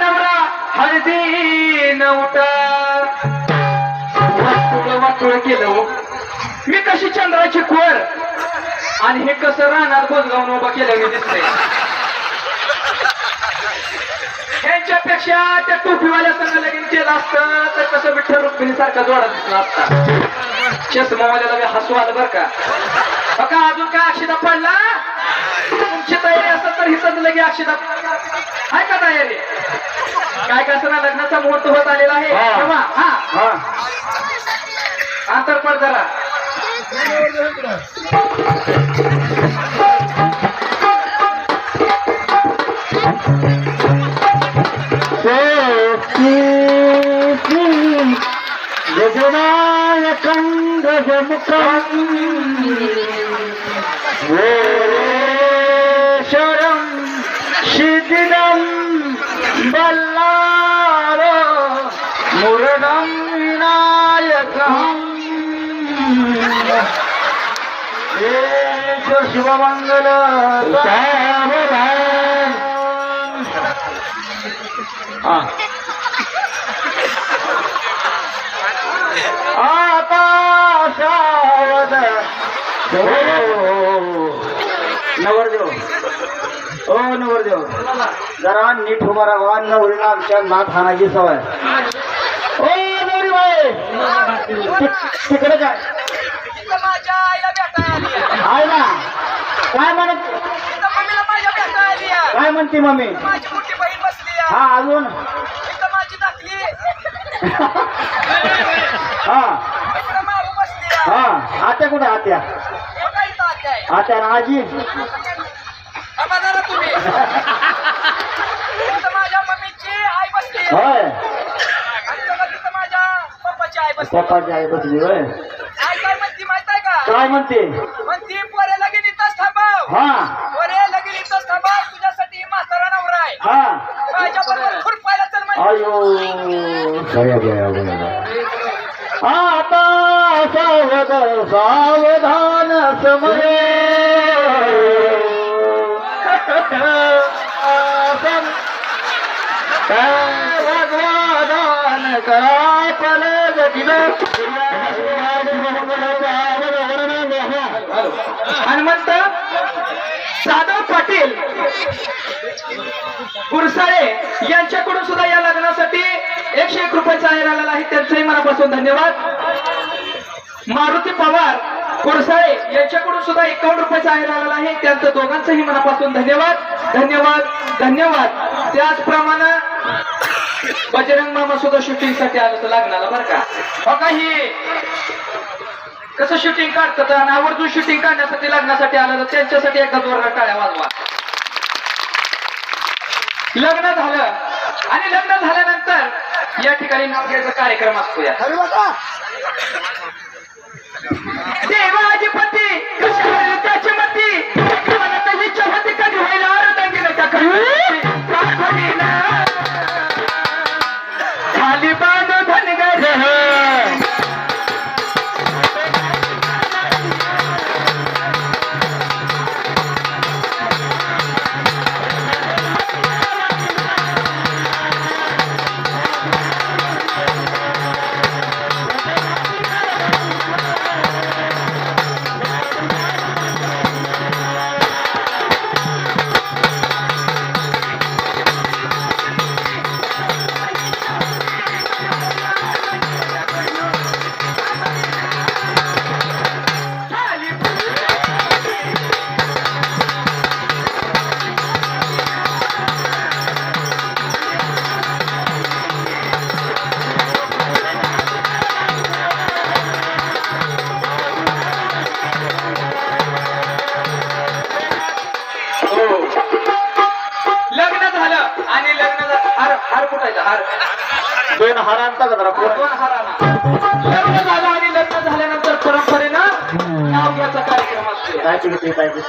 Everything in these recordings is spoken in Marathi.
नवरा हळदी नवटा वाटोळ वाटोळ केलं हो. मी कशी चंद्राची खोर? आणि हे कसं रानात गोजगावून उभा केलं मी दिसतंय. यांच्यापेक्षा त्या टोपीवाल्या संघ लगीन केलं असतं तर कसं विठ्ठल रुक्मिणी सारखा जोडा दिसला असता. चष्मावाल्याला बी हसू आलं बरं का? बघा अजून काय अक्षिदा पडला? तुमची तयारी असं तर हिथंच लगे अक्षिदा आहे का तयारी? काय कसं ना लग्नाचा मुहूर्त होत आलेला आहे? हा. तेव्हा, हा. अंतर पड जरा. गजनायकं गजमुखं. சிதம் வல்லாரோ முருடம் விநாயகம் சிவமங்கல ஆபாசாவத நவர்ஜ हा नवरदेव ओ नवरदेव जरा नीट उभा राहा. नवरीला आमच्या नाथ हाणाची सवय. ओ नवरी बाई तिकडे काय आहे. ना? काय म्हणत काय म्हणते मम्मी? हा अजून? हा. हा. आत्या कुठे आत्या आत्या? आत्या ना आजी? माझ्या मम्मीची आई बसली. होय. माझ्या पप्पाची आई बसली. आहे. पप्पाची आई बसली होय. आई काय म्हणती माहीत आहे का? काय म्हणते? म्हणती पोरे लगीन इथंच थांबव. हा. पोरे लगीन इथंच थांबव. तुझ्यासाठी म्हातारा नवरा आहे. हा. माझ्या बरोबर खुरपायला चल म्हणजे आयो आता सावध सावधान समय हनुमंत साधव पाटील गुरसाळे यांच्याकडून सुद्धा या लग्नासाठी एकशे एक रुपयाचा आहे आलेला आहे. त्यांचंही मनापासून धन्यवाद. मारुती पवार गुरसाळे यांच्याकडून सुद्धा एकावन्न रुपयाचा आहे आलेला आहे. त्यांचं दोघांचंही मनापासून धन्यवाद. धन्यवाद. धन्यवाद. त्याचप्रमाणे बजरंग मामा सुद्धा शूटिंगसाठी आलं तर लागणार बरं का. हो काही कसं शूटिंग काढतात आणि आवर्जून शूटिंग काढण्यासाठी लग्नासाठी आलं तर त्यांच्यासाठी एकदा जोरदार टाळ्या वाजवा. लग्न झालं आणि लग्न झाल्यानंतर या ठिकाणी नाव घ्यायचा कार्यक्रम असतो या देवाची पती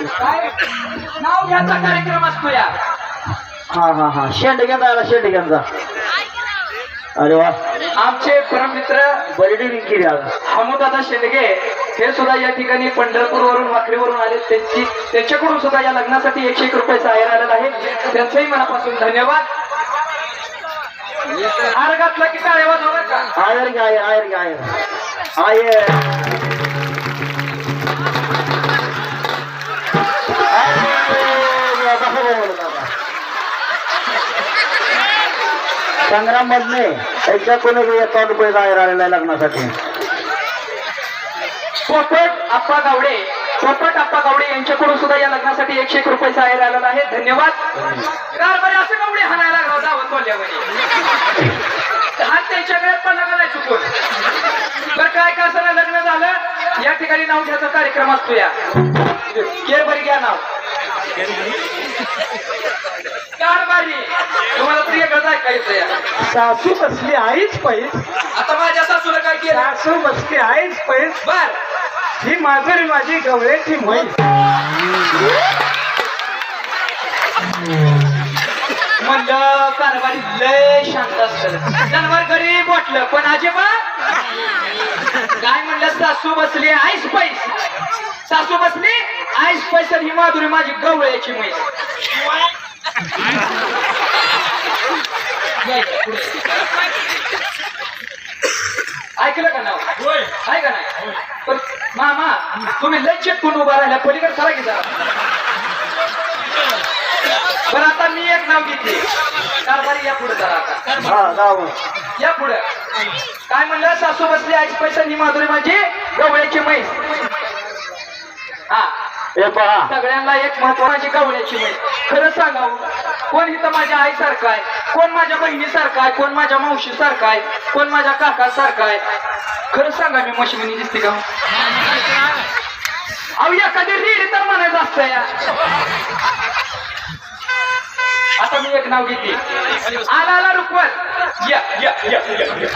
काय काय नाव घ्यायचा कार्यक्रम असतो या. हा हा हा. शेंडग्यांचा आला शेंडग्यांचा अरे वा. आमचे परममित्र बरडी केली आज. हमोदादा शेंडगे हे सुद्धा या ठिकाणी पंढरपूरवरून वाखरीवरून आले. त्यांची त्यांच्याकडून सुद्धा या लग्नासाठी एकशे एक रुपयाचा आहेर आलेला आहे. त्यांचंही मनापासून धन्यवाद. हार घातला की टाळ्या वाजवा का आयर घ्या आयर आयर आयर संग्राम मधले त्यांच्या कोणी एकावन्न रुपये आयर आलेला आहे लग्नासाठी? पोपट आप्पा गावडे. पोपट आप्पा गावडे यांच्याकडून सुद्धा या लग्नासाठी एकशे एक रुपये आहेर आलेला आहे. धन्यवाद. कारभारी असं गावडे हाणायला लागला जावं बोलल्यावर. हात त्यांच्याकडे पण नका चुकून. तर काय का असं लग्न झालं? या ठिकाणी नाव घ्यायचा कार्यक्रम असतो या केरबरी घ्या नाव. कारभारी. तुम्हाला प्रिय गळत ऐकायचं या? सासू बसली आईच पैस. आता माझ्या सासूला काय केलं? सासू बसली आईच पैस. बर. ही माजुरी माझी गवळ्याची म्हैस. म्हणलं कारभारी लय शांत असत जनावर गरीब वाटलं पण आजेबा काय म्हणलं सासू बसली आईस पैस. सासू बसली? आईस पैस ही माधुरी माझी गवळ्याची म्हैस ऐकलं का नाव आहे का नाही पण मामा तुम्ही लय चिटकून उभा राहिला पलीकडे की जरा पण आता मी एक नाव घेतले कारभारी या पुढे जरा आता हा या पुढे काय म्हणलं सासू बसली आईच पैसा नि माधुरी माझी गवळ्याची म्हैस हा हे पहा. सगळ्यांना एक महत्वाची गवळ्याची मी खरं सांगावं कोण इथं माझ्या आईसारखं आहे? कोण माझ्या बहिणीसारखं आहे? कोण माझ्या मावशीसारखं आहे? कोण माझ्या काकासारखं आहे? खरं सांगा मी मशिनी दिसते का? अहो एखादी रीड तर म्हणायचं असतं या आता मी एक नाव घेते. आला आला रुपवत या या या, या.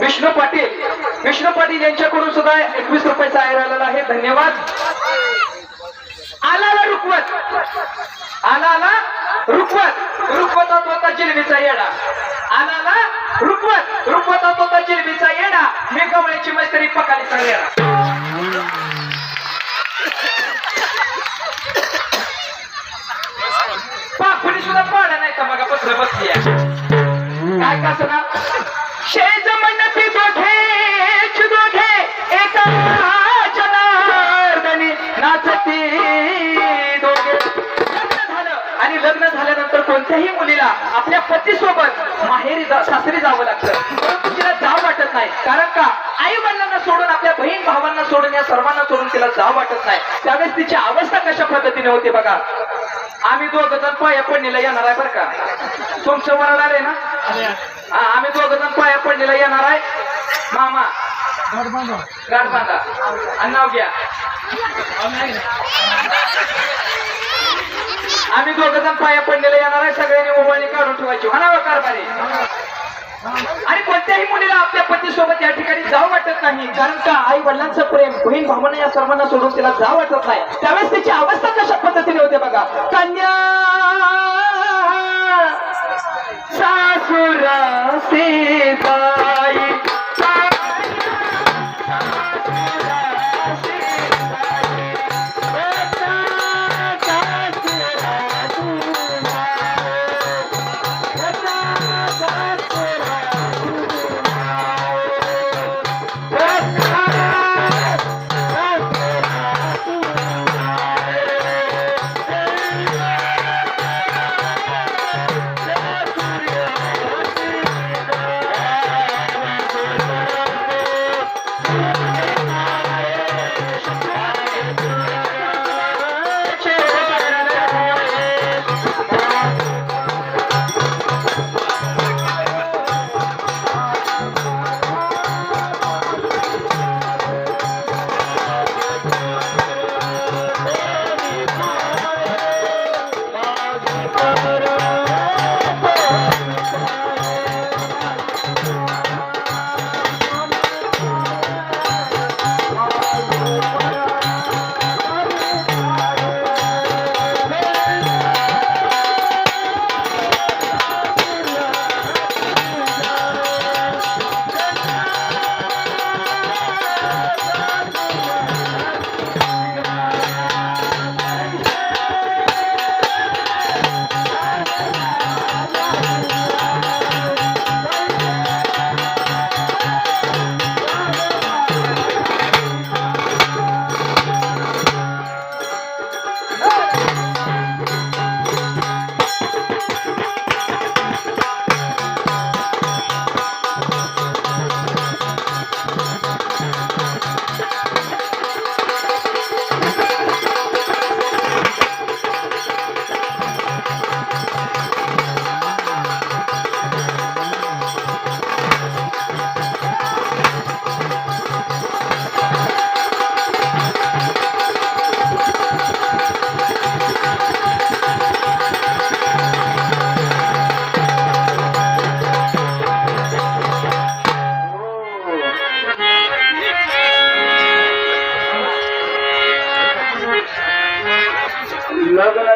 विष्णू पाटील विष्णू पाटील यांच्याकडून सुद्धा एकवीस रुपयाचा आहेर आलेला आहे धन्यवाद. आला रुखवत रुकवत. आला रुकवत. जिलबीचा येडा. आला रुखवत रुकवत. रुकवतात जिलबीचा येडा. मी गवळ्याची मैत्री पकालीचा येडा. पाखुडी सुद्धा पाडा नाही का मग पत्र बसली काय कसं ना शेज म्हणती दोघे. लग्न झालं आणि लग्न झाल्यानंतर कोणत्याही मुलीला आपल्या पतीसोबत माहेरी जा सासरी जावं लागतं. परंतु तिला जाव वाटत नाही. कारण का? आई वडिलांना सोडून आपल्या बहीण भावांना सोडून या सर्वांना सोडून तिला जाव वाटत नाही. त्यावेळेस तिची अवस्था कशा पद्धतीने होती बघा? आम्ही दोघ जण पाया पडणीला येणार आहे बरं का? तुमचं वरणार आहे ना? आम्ही दोघ जण पाया पडणीला येणार आहे. मामा गाठ बांधा. आणि नाव घ्या. आम्ही दोघ जण पाया पडलेला येणार आहे. सगळ्यांनी मोबाईल काढून ठेवायची. हो म्हणा हो, कारभारी? आणि कोणत्याही मुलीला आपल्या पतीसोबत या ठिकाणी जाऊ वाटत नाही. कारण का आई वडिलांचं प्रेम बहीण भावना या सर्वांना सोडून तिला जाऊ वाटत नाही. त्यावेळेस तिची अवस्था कशा पद्धतीने होते बघा. कन्या सासुरा सीताई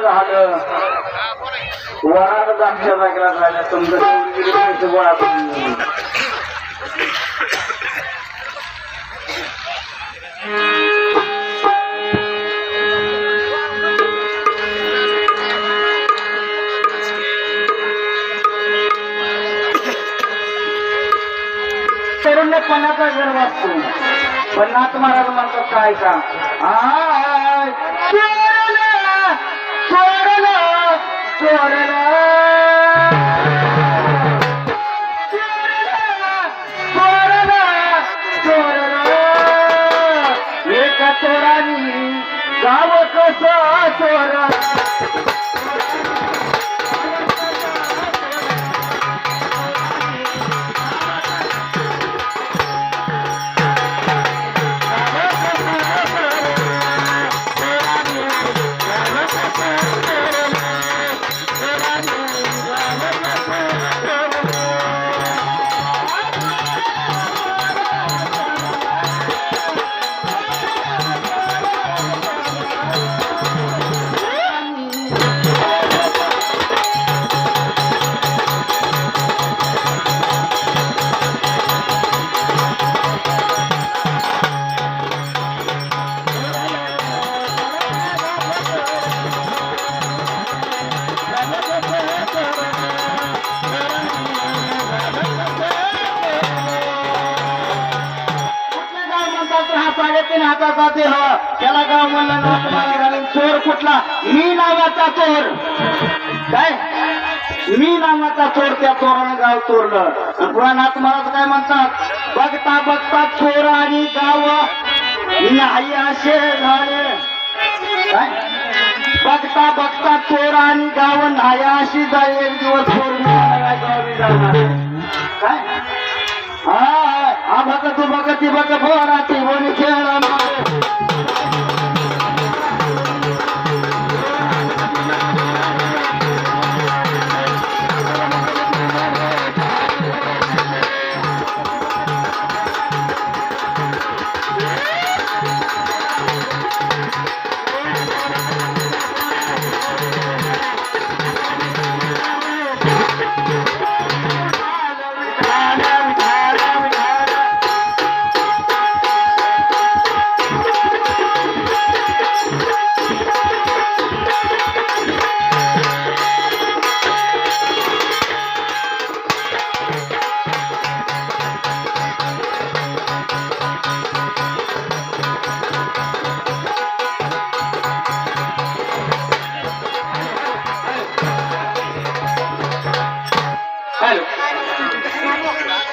झालं. वरात आमच्या जागेला राहिल्या तुमचं पैसे गोळा करून तरुण पणाचा गर्व असतो पण नाथ महाराज म्हणतात काय का आय, चोरला चोरला चोरला एका चोरानी गाव कसं चोरा चोर काय? मी नावाचा चोर त्या चोरानं गाव चोरलं. आणि पुन्हा महाराज काय म्हणतात? बघता बघता चोर आणि गाव. नाही असे झाले. काय? बघता बघता चोर आणि गाव. नाही अशी जाईल एक दिवस चोर काय? हा बघ तू बघ ती बघ बोरा ती बोनी खेळ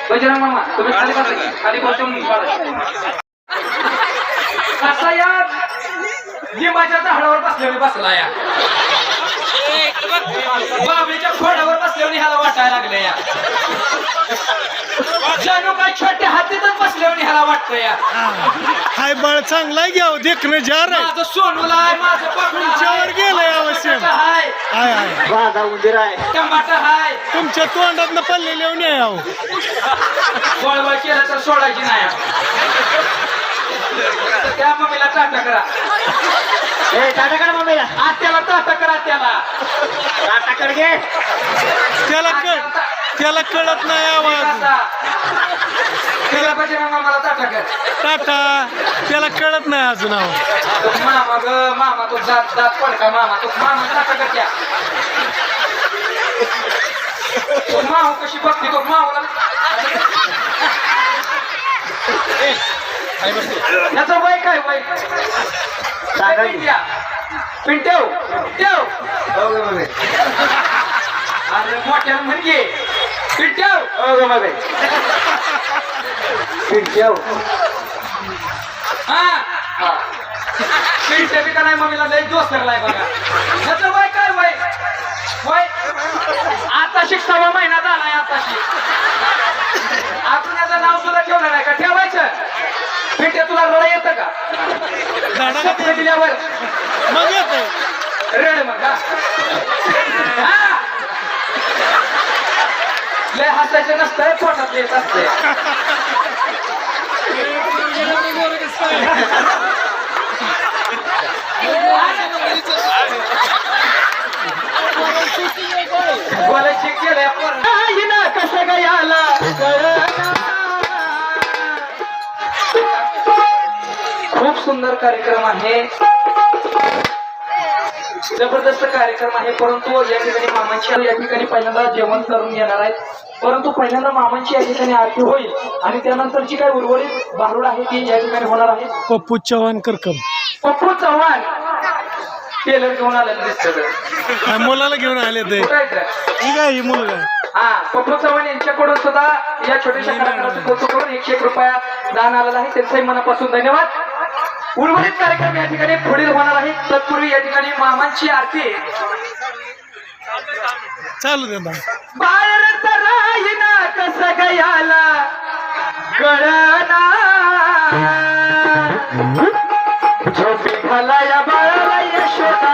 बजरंग मामा तुम्ही खाली बसा. खाली बसून. कसा या लिंबाच्या झाडावर बसल्यावर बसला या बाबळीच्या खोडावर बसल्यावर ह्याला वाटायला लागले या जणू काय छोट्या हातीतच बसल्यावर ह्याला वाटतं या हाय बळ चांगला घ्याव देखणं जार आहे. माझं सोनूला आहे माझं पकडा तुमच्यावर गेलंय अवश्य. हाय हाय हाय. राधा उंदीर आहे. टमाटर हाय तुमच्या तोंडात पल्ले लिहून याव वळवळ केलं तर सोडायची नाही. त्या मम्मीला टाटा करा. ए टाटाकडे मम्मीला आत्याला टाटा करा त्याला टाटाकडे घे त्याला कळ त्याला कळत नाही आवाज. त्याला पाहिजे मामाला टाटा त्याला कळत नाही अजून आवाज. तो मामा ग मामा तो जात जात पडका मामा? तो मामा टाटा कर त्या. तो माऊ कशी बघते तो माऊला याचं वय काय वय? सांगा की. पिंटेव ठेव ग मम्मी अरे मोठ्या म्हणजे पिंटेव पिंट्याव हा. बी का नाही मम्मीला लय जोस करलाय बघा. ह्याचं वय काय वय? वय? आता सहावा महिना झालाय आताशी अजून याचं नाव सुद्धा ठेवलं नाही का? ठेवायचं. पिंटे तुला रडा येतं का? दिल्यावर. रड मग हा? लय हसायचं नसतंय पोटात येत असते आला? खूप सुंदर कार्यक्रम आहे. जबरदस्त कार्यक्रम आहे परंतु या ठिकाणी मामाची या ठिकाणी पहिल्यांदा जेवण करून घेणार आहेत. परंतु पहिल्यांदा मामांची या ठिकाणी आरती होईल आणि त्यानंतरची काय उर्वरित भारूड आहे ती या ठिकाणी होणार आहे? पप्पू चव्हाण करकम. पप्पू चव्हाण! टेलर घेऊन आलेलं दिसतं मुलाला घेऊन आले ते. ही मुलगा हा पप्पू चव्हाण यांच्याकडून सुद्धा या छोट्याशा कार्यक्रमाचं कौतुक करून एकशे एक रुपया दान आलेला आहे. त्यांचाही मनापासून धन्यवाद. उर्वरित कार्यक्रम या ठिकाणी पुढील होणार आहे. तत्पूर्वी या ठिकाणी मामांची आरती. चालू दे ना. बाहेर राहिना कसं गयाला कळना झोपी घाला या बाळाला यशोदा